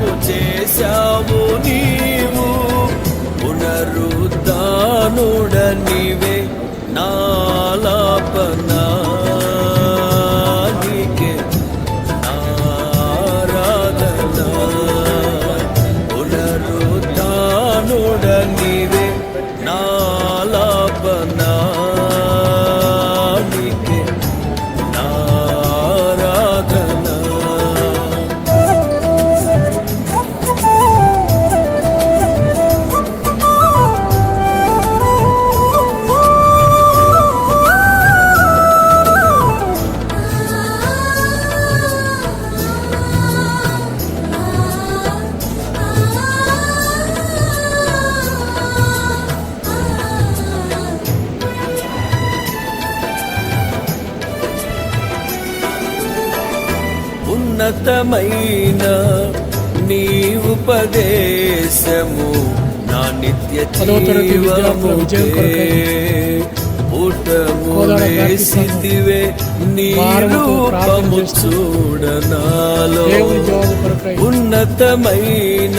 త్యాగము చేశావు నీవు ఉన్నతమైన నీ ఉపదేశము నా నిత్య పదవ నీ రూపము చేస్తూ చూడనాలో ఉన్నతమైన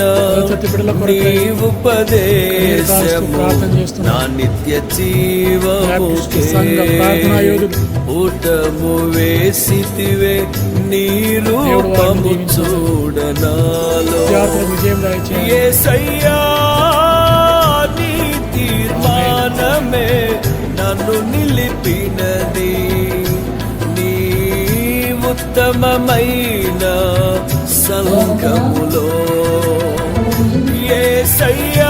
నీ ఉపదేశము. నా నిత్య యోధుడు ఊటము వేసితివే నీ రూపము. చూడనాలో విద్యార్థుల విజయం ఉత్తమమైన సంఘములో. ఏ సయ్యాని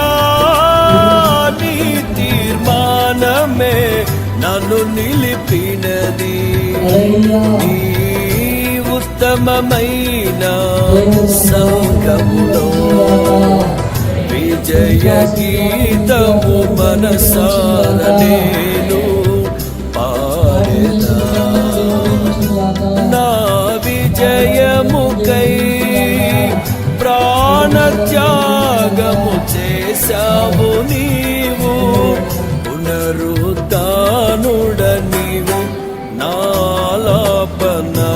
తీర్మానమే నన్ను నిలిపినది. ఉత్తమమైన సంఘములో. విజయ గీతము మనసార నేను చేశావు నీవు? పునరుద్ధానుడ నీవు. నాలాపనా